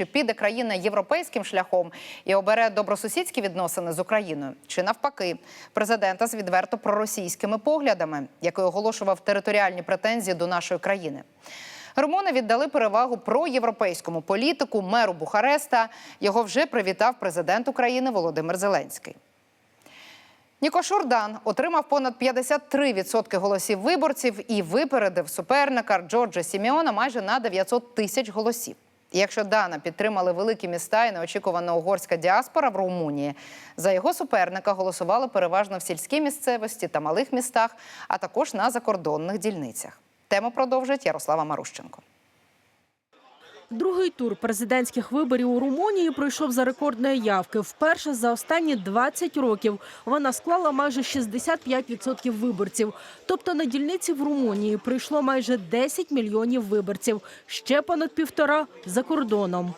чи піде країна європейським шляхом і обере добросусідські відносини з Україною, чи навпаки, президента з відверто проросійськими поглядами, який оголошував територіальні претензії до нашої країни. Румуни віддали перевагу проєвропейському політику меру Бухареста. Його вже привітав президент України Володимир Зеленський. Ніко Шурдан отримав понад 53% голосів виборців і випередив суперника Джорджа Сіміона майже на 900 тисяч голосів. Якщо Дана підтримали великі міста і неочікувана угорська діаспора в Румунії, за його суперника голосували переважно в сільській місцевості та малих містах, а також на закордонних дільницях. Тему продовжить Ярослава Марущенко. Другий тур президентських виборів у Румунії пройшов за рекордної явки. Вперше за останні 20 років вона склала майже 65% виборців. Тобто на дільниці в Румунії прийшло майже 10 мільйонів виборців, ще понад півтора за кордоном.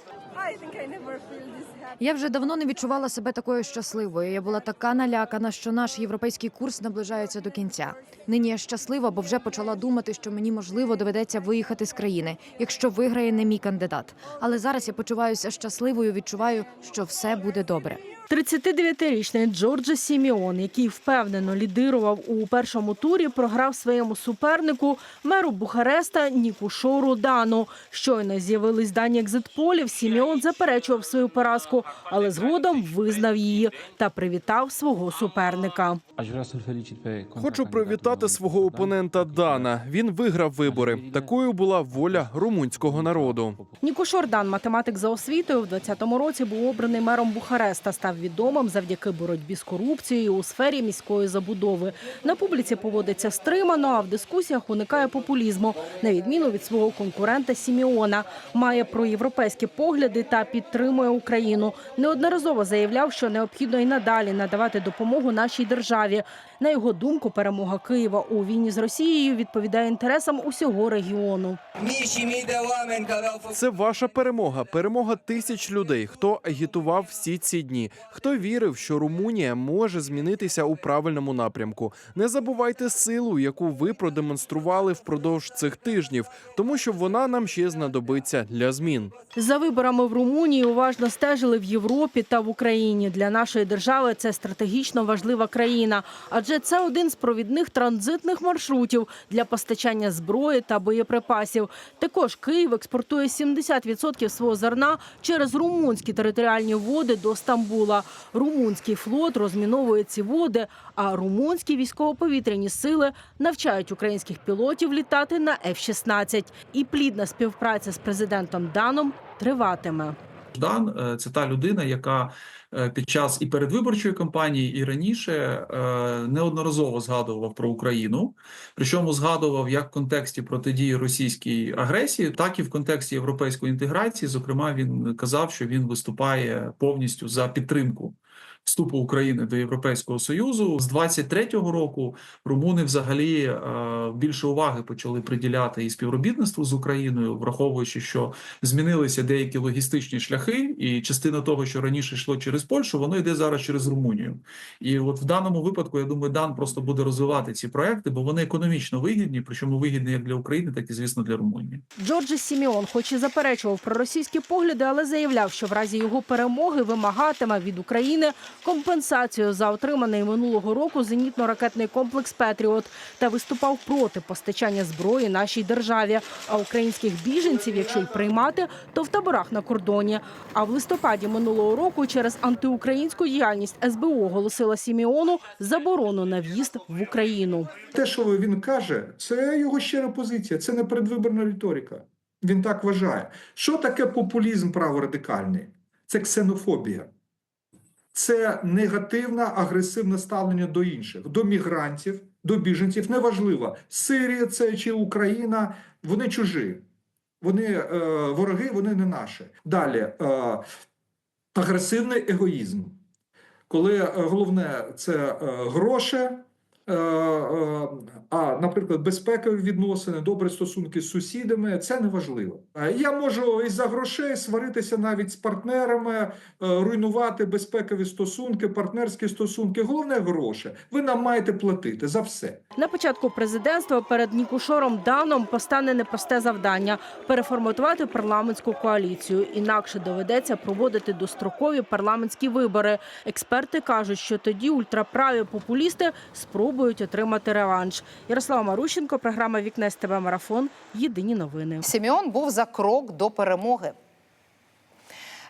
Я вже давно не відчувала себе такою щасливою. Я була така налякана, що наш європейський курс наближається до кінця. Нині я щаслива, бо вже почала думати, що мені можливо доведеться виїхати з країни, якщо виграє не мій кандидат. Але зараз я почуваюся щасливою. Відчуваю, що все буде добре. 39-річний Джорджа Сіміон, який впевнено лідирував у першому турі, програв своєму супернику меру Бухареста Ніку Шору Дану. Щойно з'явились дані екзитполів. Сіміон заперечував свою поразку, але згодом визнав її та привітав свого суперника. Хочу привітати свого опонента Дана. Він виграв вибори. Такою була воля румунського народу. Ніко Шордан, математик за освітою, в 20-му році був обраний мером Бухареста. Став відомим завдяки боротьбі з корупцією у сфері міської забудови. На публіці поводиться стримано, а в дискусіях уникає популізму, на відміну від свого конкурента Сіміона. Має проєвропейські погляди та підтримує Україну. Неодноразово заявляв, що необхідно і надалі надавати допомогу нашій державі. На його думку, перемога Києва у війні з Росією відповідає інтересам усього регіону. Це ваша перемога, перемога тисяч людей, хто агітував всі ці дні, хто вірив, що Румунія може змінитися у правильному напрямку. Не забувайте силу, яку ви продемонстрували впродовж цих тижнів, тому що вона нам ще знадобиться для змін. За виборами в Румунії уважно стежили в Європі та в Україні. Для нашої держави це стратегічно важлива країна, адже це один з провідних транзитних маршрутів для постачання зброї та боєприпасів. Також Київ експортує 70% свого зерна через румунські територіальні води до Стамбула. Румунський флот розміновує ці води, а румунські військово-повітряні сили навчають українських пілотів літати на F-16. І плідна співпраця з президентом Даном триватиме. Ждан е, це та людина, яка під час і передвиборчої кампанії, і раніше е, неодноразово згадував про Україну. Причому згадував як в контексті протидії російській агресії, так і в контексті європейської інтеграції. Зокрема, він казав, що він виступає повністю за підтримку. Вступу України до Європейського союзу з 23-го року румуни взагалі е, більше уваги почали приділяти і співробітництву з Україною, враховуючи, що змінилися деякі логістичні шляхи, і частина того, що раніше йшло через Польщу, воно йде зараз через Румунію. І от в даному випадку, я думаю, Дан просто буде розвивати ці проекти, бо вони економічно вигідні, причому вигідні як для України, так і звісно для Румунії. Джорджі Сіміон, хоч і заперечував про російські погляди, але заявляв, що в разі його перемоги вимагатиме від України компенсацію за отриманий минулого року зенітно-ракетний комплекс Петріот та виступав проти постачання зброї нашій державі. А українських біженців, якщо й приймати, то в таборах на кордоні. А в листопаді минулого року через антиукраїнську діяльність СБУ оголосила Сіміону заборону на в'їзд в Україну. Те, що він каже, це його щира позиція, це не передвиборна риторика. Він так вважає. Що таке популізм праворадикальний? Це ксенофобія. Це негативне, агресивне ставлення до інших, до мігрантів, до біженців. Неважливо, Сирія це чи Україна, вони чужі. Вони е, вороги, вони не наші. Далі е, агресивний егоїзм. Коли е, головне це е, гроші, А, наприклад, безпекові відносини, добрі стосунки з сусідами це не важливо. Е, Я можу із-за грошей сваритися навіть з партнерами, е, руйнувати безпекові стосунки, партнерські стосунки. Головне гроші. Ви нам маєте платити за все. На початку президентства перед Нікушором Даном постане непросте завдання переформатувати парламентську коаліцію. Інакше доведеться проводити дострокові парламентські вибори. Експерти кажуть, що тоді ультраправі популісти спробують отримати реванш. Ярослава Марущенко, програма Вікне СТБ Марафон. Єдині новини. Сіміон був за крок до перемоги.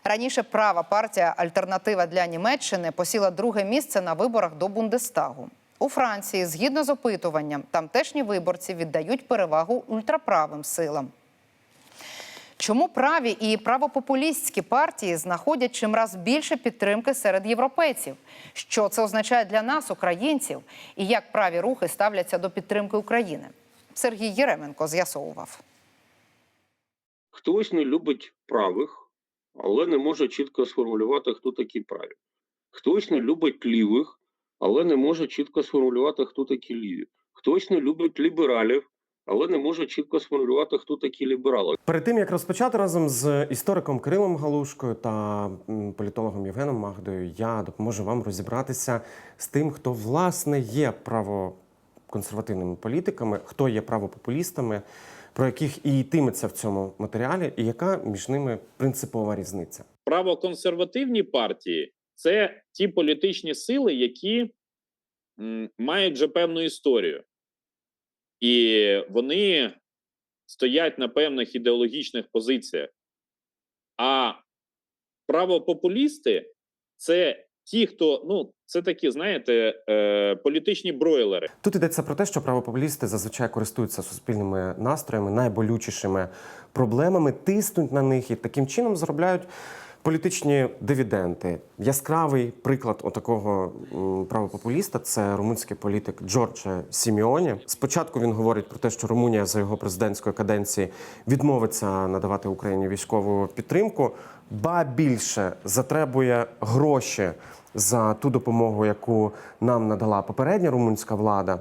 Раніше права партія Альтернатива для Німеччини посіла друге місце на виборах до Бундестагу. У Франції, згідно з опитуванням, тамтешні виборці віддають перевагу ультраправим силам. Чому праві і правопопулістські партії знаходять чимраз більше підтримки серед європейців? Що це означає для нас, українців, і як праві рухи ставляться до підтримки України? Сергій Єременко з'ясовував. Хтось не любить правих, але не може чітко сформулювати, хто такі праві. Хтось не любить лівих, але не може чітко сформулювати, хто такі ліві. Хтось не любить лібералів, але не може чітко сформулювати, хто такі ліберали. Перед тим як розпочати разом з істориком Кирилом Галушкою та політологом Євгеном Магдою, я допоможу вам розібратися з тим, хто власне є правоконсервативними політиками, хто є правопопулістами, про яких і йтиметься в цьому матеріалі, і яка між ними принципова різниця. правоконсервативні партії це ті політичні сили, які мають вже певну історію, і вони стоять на певних ідеологічних позиціях. А правопопулісти це ті, хто ну це такі, знаєте, е, політичні бройлери. Тут йдеться про те, що правопопулісти зазвичай користуються суспільними настроями, найболючішими проблемами, тиснуть на них і таким чином заробляють політичні дивіденди. Яскравий приклад отакого правопопуліста це румунський політик Джордже Сіміоні. Спочатку він говорить про те, що Румунія за його президентської каденції відмовиться надавати Україні військову підтримку, ба більше затребує гроші за ту допомогу, яку нам надала попередня румунська влада.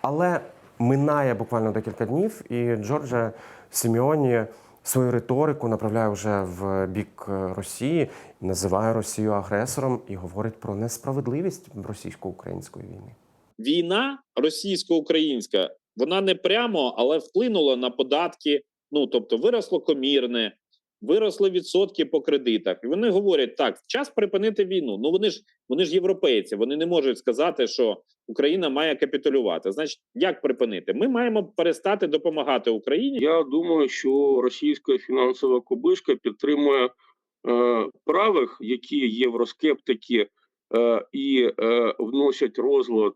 Але минає буквально декілька днів, і Джордже Сіміоні свою риторику направляє вже в бік е, Росії, називає Росію агресором і говорить про несправедливість російсько-української війни. війна російсько-українська, вона не прямо, але вплинула на податки. Ну тобто, виросло комірне, виросли відсотки по кредитах. І вони говорять: так, час припинити війну. Ну вони ж вони ж європейці, вони не можуть сказати, що Україна має капітулювати. Значить, як припинити? Ми маємо перестати допомагати Україні. Я думаю, що російська фінансова кубишка підтримує е, правих, які євроскептики е, і е, вносять розлад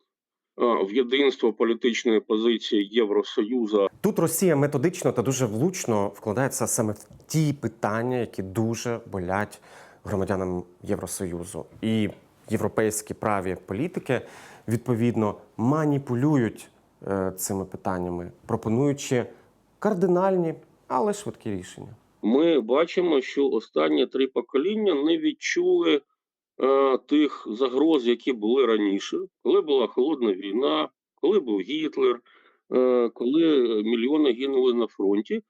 в єдинство політичної позиції Євросоюзу Тут Росія методично та дуже влучно вкладається саме в ті питання, які дуже болять громадянам Євросоюзу. І європейські праві політики відповідно маніпулюють е, цими питаннями, пропонуючи кардинальні, але швидкі рішення. ми бачимо, що останні три покоління не відчули е, тих загроз, які були раніше, коли була холодна війна, коли був Гітлер, е, коли мільйони гинули на фронті.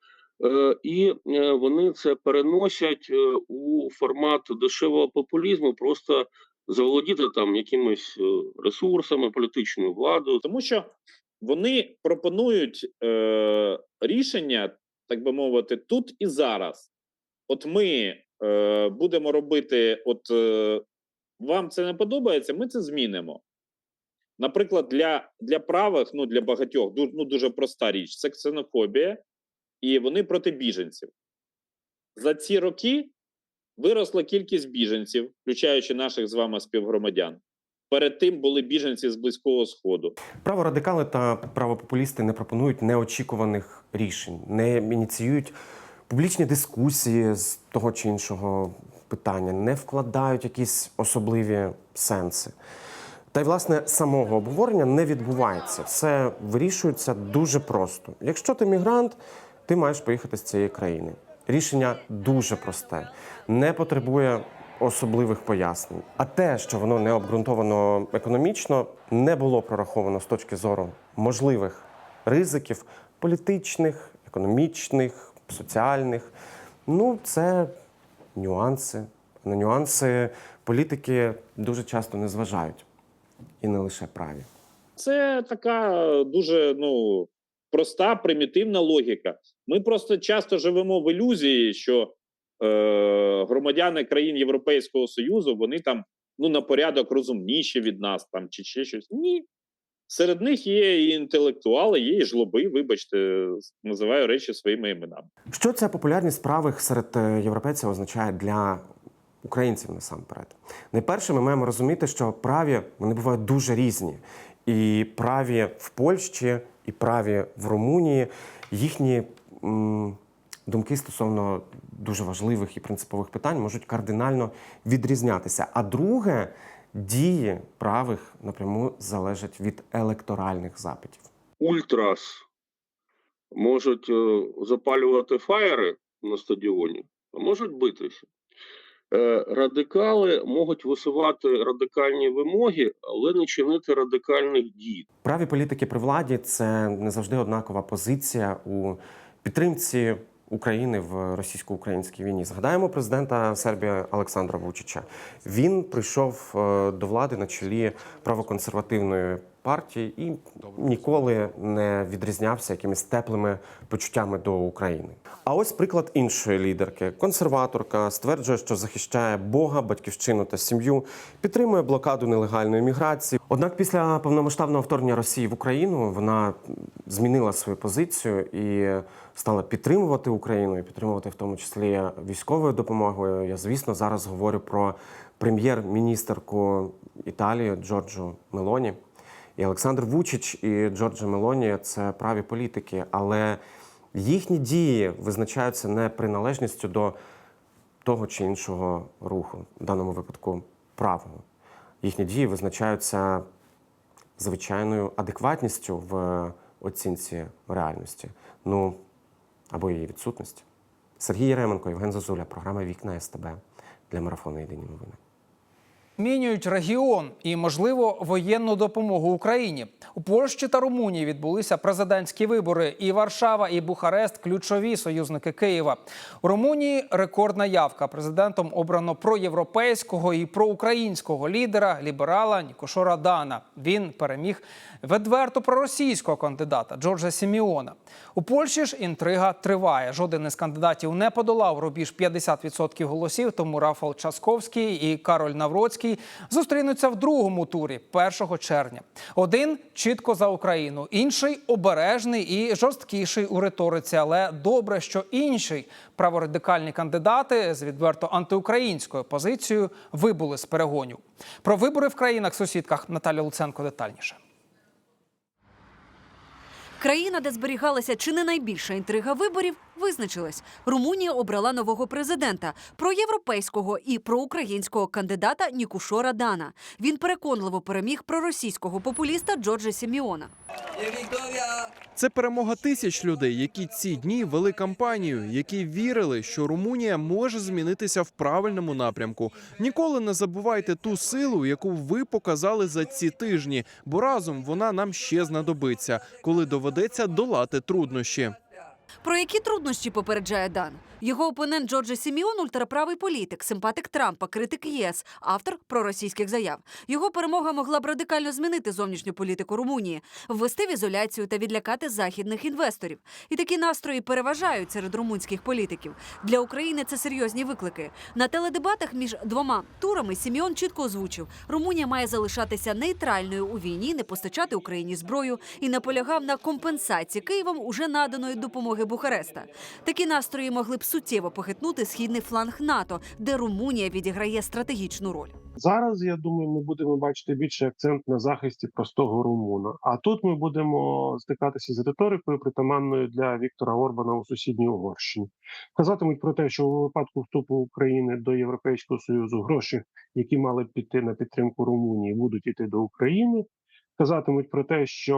Е, і е, вони це переносять е, у формат дешевого популізму, просто заволодіти там якимись е, ресурсами, політичною владою. тому що вони пропонують е, рішення, так би мовити, тут і зараз. От ми е, будемо робити, от е, вам це не подобається, ми це змінимо. Наприклад, для, для правих, ну для багатьох, ну, дуже проста річ це ксенофобія, і вони проти біженців. За ці роки виросла кількість біженців, включаючи наших з вами співгромадян. Перед тим були біженці з Близького Сходу. Праворадикали та правопопулісти не пропонують неочікуваних рішень, не ініціюють публічні дискусії з того чи іншого питання, не вкладають якісь особливі сенси. Та й власне самого обговорення не відбувається. Все вирішується дуже просто. Якщо ти мігрант, ти маєш поїхати з цієї країни. Рішення дуже просте, не потребує особливих пояснень. А те, що воно не обґрунтовано економічно, не було прораховано з точки зору можливих ризиків політичних, економічних, соціальних. Ну, це нюанси. На нюанси політики дуже часто не зважають. І не лише праві. Це така дуже ну проста, примітивна логіка. Ми просто часто живемо в ілюзії, що е, громадяни країн Європейського Союзу вони там ну на порядок розумніші від нас, там чи ще щось. Ні. Серед них є і інтелектуали, є і жлоби, вибачте, називаю речі своїми іменами. Що ця популярність правих серед е, європейців означає для українців насамперед? Найперше, ми маємо розуміти, що праві вони бувають дуже різні. І праві в Польщі, і праві в Румунії їхні м, думки стосовно дуже важливих і принципових питань можуть кардинально відрізнятися. А друге, дії правих напряму залежать від електоральних запитів. Ультрас можуть е, запалювати фаєри на стадіоні, а можуть битися. Е, Радикали можуть висувати радикальні вимоги, але не чинити радикальних дій. Праві політики при владі це не завжди однакова позиція у підтримці України в російсько-українській війні. Згадаємо президента Сербії Олександра Вучича. Він прийшов е, до влади на чолі правоконсервативної партії і ніколи не відрізнявся якимись теплими почуттями до України. А ось приклад іншої лідерки. Консерваторка стверджує, що захищає Бога, батьківщину та сім'ю, підтримує блокаду нелегальної міграції. Однак після повномасштабного вторгнення Росії в Україну вона змінила свою позицію і стала підтримувати Україну і підтримувати в тому числі військовою допомогою. Я звісно зараз говорю про прем'єр-міністерку Італії Джорджу Мелоні. І Олександр Вучич і Джорджа Мелоні це праві політики, але їхні дії визначаються не приналежністю до того чи іншого руху, в даному випадку правого. Їхні дії визначаються звичайною адекватністю в оцінці реальності, ну або її відсутності. Сергій Єременко, Євген Зозуля, програма Вікна СТБ для марафону Єдині новини. Змінюють регіон і, можливо, воєнну допомогу Україні. У Польщі та Румунії відбулися президентські вибори. І Варшава, і Бухарест ключові союзники Києва. У Румунії рекордна явка. Президентом обрано проєвропейського і проукраїнського лідера ліберала Нікошора Дана. Він переміг відверто проросійського кандидата Джорджа Сіміона. У Польщі ж інтрига триває. Жоден із кандидатів не подолав рубіж 50% голосів. Тому Рафал Часковський і Кароль Навроцький зустрінуться в другому турі 1 червня. Один чітко за Україну, інший обережний і жорсткіший у риториці. Але добре, що інший праворадикальні кандидати з відверто антиукраїнською позицією вибули з перегонів. Про вибори в країнах-сусідках Наталя Луценко детальніше. Країна, де зберігалася чи не найбільша інтрига виборів, визначилась. Румунія обрала нового президента проєвропейського і проукраїнського кандидата Нікушора Дана. Він переконливо переміг проросійського популіста Джорджа Сіміона. Це перемога тисяч людей, які ці дні вели кампанію, які вірили, що Румунія може змінитися в правильному напрямку. Ніколи не забувайте ту силу, яку ви показали за ці тижні, бо разом вона нам ще знадобиться, коли доведеться долати труднощі. Про які труднощі попереджає Дан? Його опонент Джорджа Сіміон – ультраправий політик, симпатик Трампа, критик ЄС, автор проросійських заяв. Його перемога могла б радикально змінити зовнішню політику Румунії, ввести в ізоляцію та відлякати західних інвесторів. І такі настрої переважають серед румунських політиків. Для України це серйозні виклики. На теледебатах між двома турами Сіміон чітко озвучив: Румунія має залишатися нейтральною у війні, не постачати Україні зброю і наполягав на компенсації Києвом уже наданої допомоги Бухареста. Такі настрої могли б суттєво похитнути східний фланг НАТО, де Румунія відіграє стратегічну роль. Зараз я думаю, ми будемо бачити більший акцент на захисті простого румуна. А тут ми будемо стикатися з риторикою, притаманною для Віктора Орбана у сусідній Угорщині. Казатимуть про те, що у випадку вступу України до Європейського союзу гроші, які мали піти на підтримку Румунії, будуть іти до України. Казатимуть про те, що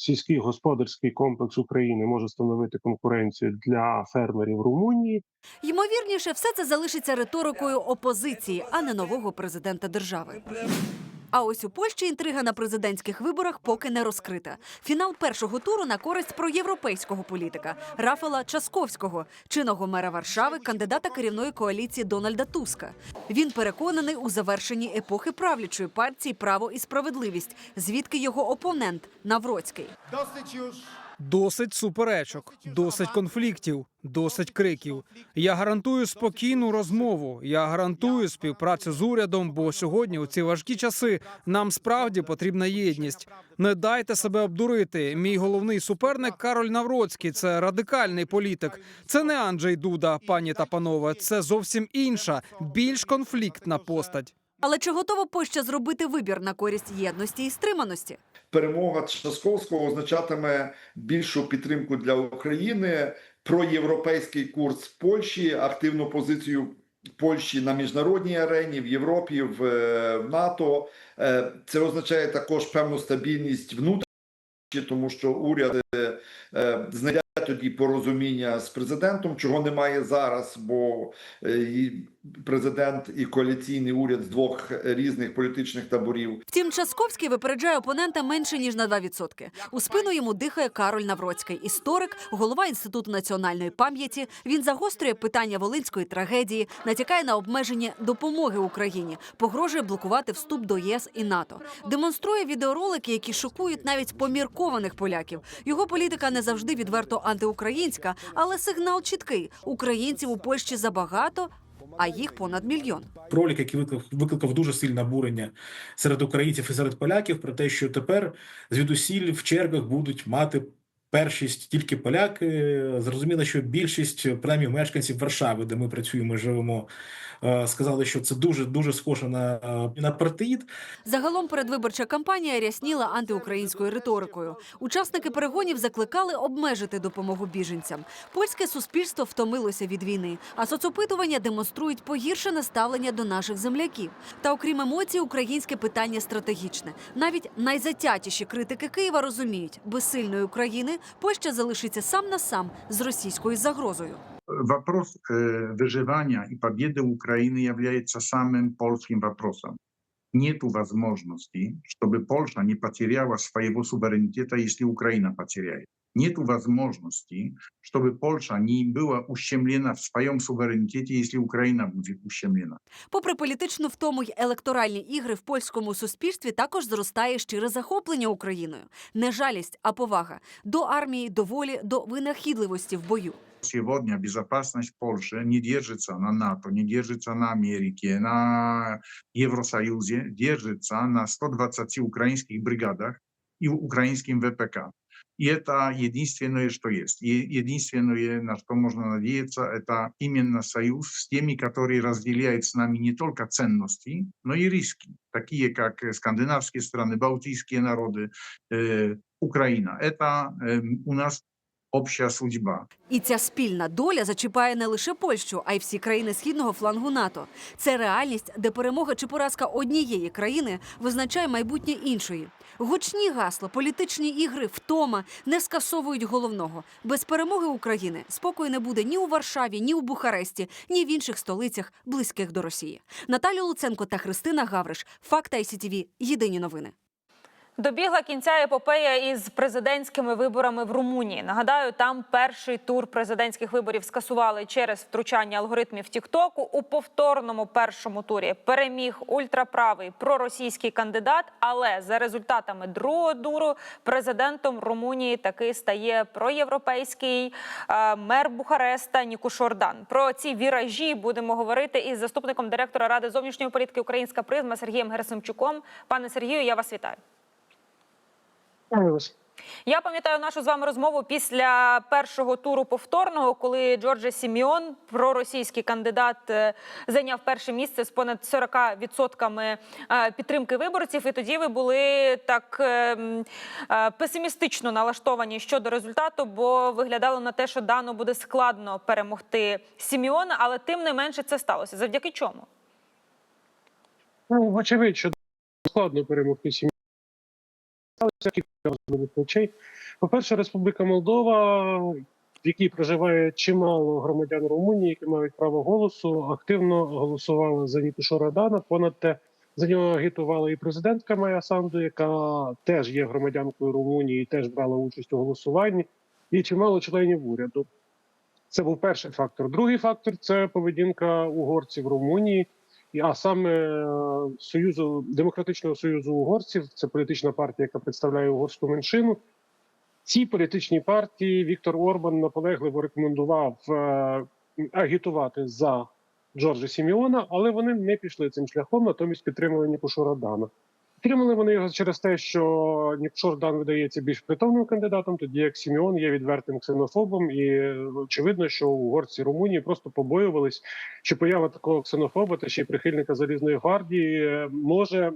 сільський господарський комплекс України може становити конкуренцію для фермерів Румунії. Ймовірніше, все це залишиться риторикою опозиції, а не нового президента держави. А ось у Польщі інтрига на президентських виборах поки не розкрита. Фінал першого туру на користь проєвропейського політика Рафала Часковського, чинного мера Варшави, кандидата керівної коаліції Дональда Туска. Він переконаний у завершенні епохи правлячої партії Право і справедливість, звідки його опонент Навроцький. Досить суперечок, досить конфліктів, досить криків. Я гарантую спокійну розмову. Я гарантую співпрацю з урядом, бо сьогодні, у ці важкі часи, нам справді потрібна єдність. Не дайте себе обдурити. Мій головний суперник Кароль Навроцький. Це радикальний політик. Це не Анджей Дуда, пані та панове. Це зовсім інша, більш конфліктна постать. Але чи готова Польща зробити вибір на користь єдності і стриманості? Перемога Часковського означатиме більшу підтримку для України, проєвропейський курс Польщі, активну позицію Польщі на міжнародній арені в Європі, в, е, в НАТО. Е, Це означає також певну стабільність внутрішньої, тому що уряд е, знайде тоді порозуміння з президентом, чого немає зараз, бо е, президент і коаліційний уряд з двох різних політичних таборів. Втім, Часковський випереджає опонента менше ніж на 2%. У спину йому дихає Кароль Навроцький, історик, голова інституту національної пам'яті. Він загострює питання волинської трагедії, натякає на обмеження допомоги Україні, погрожує блокувати вступ до ЄС і НАТО. Демонструє відеоролики, які шокують навіть поміркованих поляків. Його політика не завжди відверто антиукраїнська, але сигнал чіткий: українців у Польщі забагато, а їх понад мільйон. Ролик, який викликав, викликав дуже сильне обурення серед українців і серед поляків, про те, що тепер звідусіль в чергах будуть мати першість тільки поляки. Зрозуміло, що більшість принаймні мешканців Варшави, де ми працюємо, живемо, е, сказали, що це дуже дуже схоже на, е, на партеїд. Загалом передвиборча кампанія рясніла антиукраїнською риторикою. Учасники перегонів закликали обмежити допомогу біженцям. Польське суспільство втомилося від війни, а соцопитування демонструють погіршене ставлення до наших земляків. Та окрім емоцій, українське питання стратегічне. Навіть найзатятіші критики Києва розуміють, без сильної України Польща залишиться сам на сам з російською загрозою. Вопрос э, выживания и победы Украины является самым польским вопросом. Нет возможности, чтобы Польша не потеряла своего суверенитета, если Украина потеряет. Нет возможности, чтобы Польша не была ущемлена в своем суверенитете, если Украина будет ущемлена. Попри політичну втому й електоральні ігри в польському суспільстві також зростає щире захоплення Україною. Не жалість, а повага до армії, до волі, до винахідливості в бою. Сегодня безопасность Польши не держится на НАТО, не держится на Америке, на Евросоюзе, держится на 120 украинских бригадах и украинским ВПК. И это единственное, что есть. И единственное, на что можно надеяться, это именно союз с теми, которые разделяют с нами не только ценности, но и риски, такие как э, скандинавские страны, балтийские народы, э, Украина. Это э, у нас общая судьба. І ця спільна доля зачіпає не лише Польщу, а й всі країни східного флангу НАТО. Це реальність, де перемога чи поразка однієї країни визначає майбутнє іншої. Гучні гасла, політичні ігри, втома не скасовують головного. Без перемоги України спокою не буде ні у Варшаві, ні у Бухаресті, ні в інших столицях, близьких до Росії. Наталія Луценко та Христина Гавриш. Факта ICTV. Єдині новини. Добігла кінця епопея із президентськими виборами в Румунії. Нагадаю, там перший тур президентських виборів скасували через втручання алгоритмів Тіктоку. У повторному першому турі переміг ультраправий проросійський кандидат. Але за результатами другого туру президентом Румунії таки стає проєвропейський е, мер Бухареста Нікуш Ордан. Про ці віражі будемо говорити із заступником директора ради зовнішньої політики Українська призма Сергієм Герасимчуком. Пане Сергію, я вас вітаю. Я пам'ятаю нашу з вами розмову після першого туру повторного, коли Джорджа Сіміон, проросійський кандидат, е, зайняв перше місце з понад 40% е, підтримки виборців. І тоді ви були так е, м, е, песимістично налаштовані щодо результату, бо виглядало на те, що дано буде складно перемогти Сіміона, але тим не менше це сталося. Завдяки чому? Ну, вочевидь, що складно перемогти сім'ю. Сталося кілька важливих речей. По-перше, Республіка Молдова, в якій проживає чимало громадян Румунії, які мають право голосу, активно голосувала за Нікушу Радана. Понад те, за нього агітувала і президентка Майя Санду, яка теж є громадянкою Румунії, і теж брала участь у голосуванні, і чимало членів уряду. Це був перший фактор. Другий фактор це поведінка угорців Румунії, а саме е, Союзу Демократичного Союзу угорців, це політична партія, яка представляє угорську меншину. Цій політичній партії Віктор Орбан наполегливо рекомендував е, агітувати за Джорджа Сіміона, але вони не пішли цим шляхом, натомість підтримували Нікушу Радана. Підтримали вони його через те, що Нікуш Радан видається більш притомним кандидатом, тоді як Сіміон є відвертим ксенофобом, і очевидно, що угорці Румунії просто побоювались, що поява такого ксенофоба та ще й прихильника залізної гвардії е, може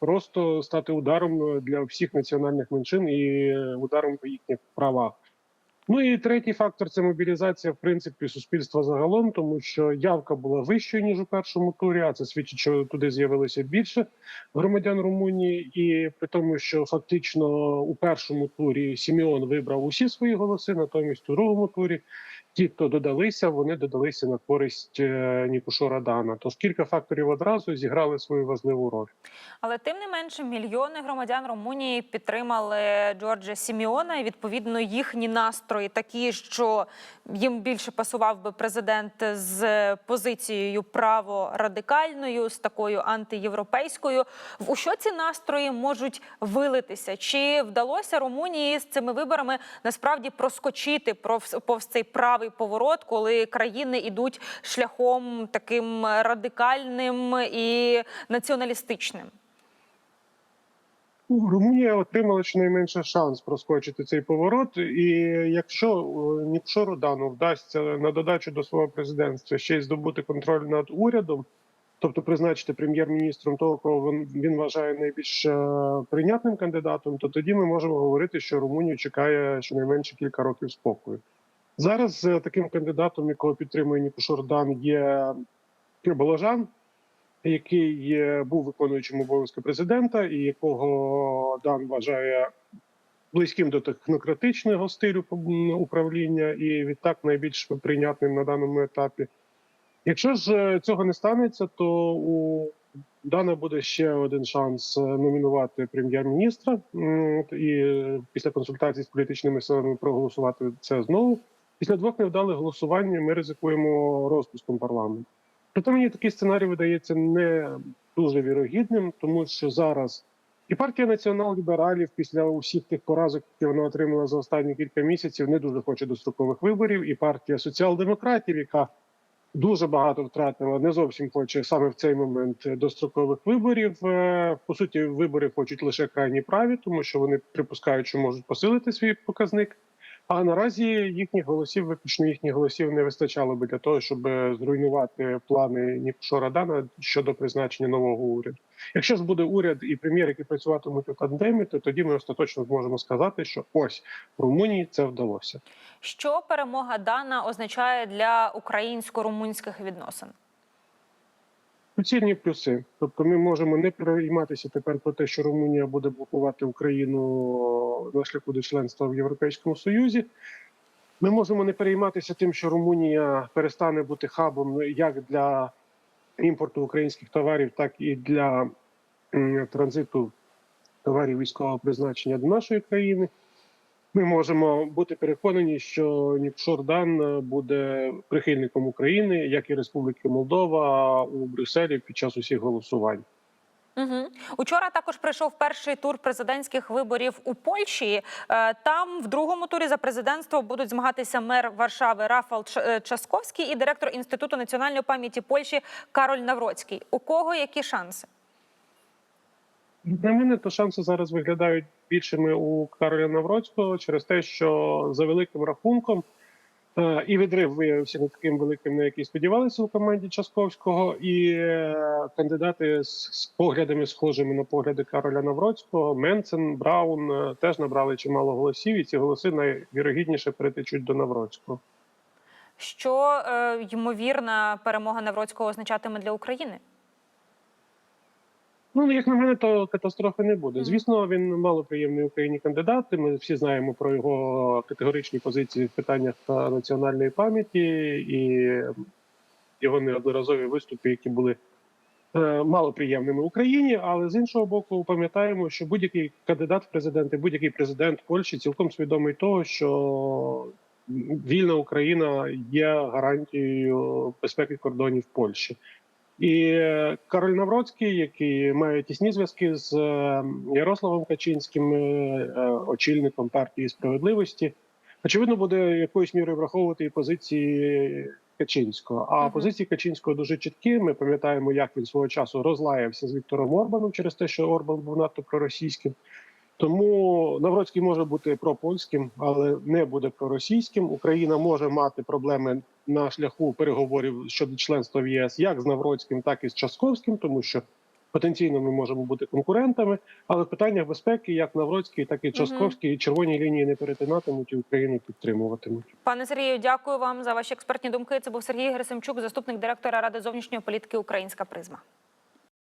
просто стати ударом для всіх національних меншин і ударом по їхніх правах. Ну і третій фактор це мобілізація в принципі суспільства загалом, тому що явка була вищою ніж у першому турі. А це свідчить, що туди з'явилося більше громадян Румунії, і при тому, що фактично у першому турі Сіміон вибрав усі свої голоси, натомість у другому турі ті, хто додалися, вони додалися на користь е, Нікушу Радана. Тож кілька факторів одразу зіграли свою важливу роль. Але тим не менше, мільйони громадян Румунії підтримали Джорджа Сіміона, і відповідно їхні настрої такі, що їм більше пасував би президент з позицією праворадикальною, з такою антиєвропейською. В- У що ці настрої можуть вилитися? Чи вдалося Румунії з цими виборами насправді проскочити повз, цей правий поворот, коли країни йдуть шляхом таким радикальним і націоналістичним? Ну, Румунія отримала щонайменше шанс проскочити цей поворот. І якщо е, Нікшо Родану вдасться на додачу до свого президентства ще й здобути контроль над урядом, тобто призначити прем'єр-міністром того, кого він, він вважає найбільш е, прийнятним кандидатом, то тоді ми можемо говорити, що Румунію чекає щонайменше кілька років спокою. Зараз е, таким кандидатом, якого підтримує Нікуш Ордан, є Балажан, який е, був виконуючим обов'язки президента, і якого Дан вважає близьким до технократичного стилю управління, і відтак найбільш прийнятним на даному етапі. Якщо ж е, цього не станеться, то у Дана буде ще один шанс номінувати прем'єр-міністра і після консультацій з політичними силами проголосувати це знову. Після двох невдалих голосувань ми ризикуємо розпуском парламенту. Проте мені такий сценарій видається не дуже вірогідним, тому що зараз і партія націонал-лібералів після усіх тих поразок, які вона отримала за останні кілька місяців, не дуже хоче дострокових виборів. І партія соціал-демократів, яка дуже багато втратила, не зовсім хоче саме в цей момент дострокових виборів. Е, По суті, вибори хочуть лише крайні праві, тому що вони припускають, що можуть посилити свій показник. А наразі їхніх голосів, виключно їхніх голосів, не вистачало би для того, щоб зруйнувати плани Нікушо Радана щодо призначення нового уряду. Якщо ж буде уряд і прем'єр, які працюватимуть у тандемі, то тоді ми остаточно зможемо сказати, що ось в Румунії це вдалося. Що перемога Дана означає для українсько-румунських відносин? Суцільні плюси. Тобто, ми можемо не перейматися тепер про те, що Румунія буде блокувати Україну на шляху до членства в Європейському Союзі. Ми можемо не перейматися тим, що Румунія перестане бути хабом як для імпорту українських товарів, так і для транзиту товарів військового призначення до нашої країни. Ми можемо бути переконані, що Нікшордан е, буде прихильником України, як і Республіки Молдова у Брюсселі під час усіх голосувань. Угу. Учора також прийшов перший тур президентських виборів у Польщі. Е, Там в другому турі за президентство будуть змагатися мер Варшави Рафал е, Часковський і директор інституту національної пам'яті Польщі Кароль Навроцький. У кого які шанси? Для мене то шанси зараз виглядають більшими у Кароля Навроцького через те, що за великим рахунком е, і відрив виявився не таким великим, на який сподівалися у команді Часковського, і е, кандидати з, поглядами, схожими на погляди Кароля Навроцького, Менцен, Браун е, теж набрали чимало голосів, і ці голоси найвірогідніше перетечуть до Навроцького. Що ймовірна перемога Навроцького означатиме для України? Ну, як на мене, то катастрофи не буде. Звісно, він малоприємний Україні кандидат. і Ми всі знаємо про його категоричні позиції в питаннях національної пам'яті і його неодноразові виступи, які були е, малоприємними Україні. Але з іншого боку, пам'ятаємо, що будь-який кандидат в президенти, будь-який президент Польщі цілком свідомий того, що вільна Україна є гарантією безпеки кордонів Польщі. І Кароль Навроцький, який має тісні зв'язки з е, Ярославом Качинським, е, е, очільником партії справедливості, очевидно, буде якоюсь мірою враховувати і позиції Качинського. А Мгм. позиції Качинського дуже чіткі. Ми пам'ятаємо, як він свого часу розлаявся з Віктором Орбаном через те, що Орбан був надто проросійським. Тому Навроцький може бути пропольським, але не буде проросійським. Україна може мати проблеми на шляху переговорів щодо членства в ЄС як з Навроцьким, так і з Часковським, тому що потенційно ми можемо бути конкурентами. Але в питаннях безпеки як Навроцький, так і Часковський червоні лінії не перетинатимуть і Україну підтримуватимуть. Пане Сергію, дякую вам за ваші експертні думки. Це був Сергій Герасимчук, заступник директора Ради зовнішньої політики Українська призма.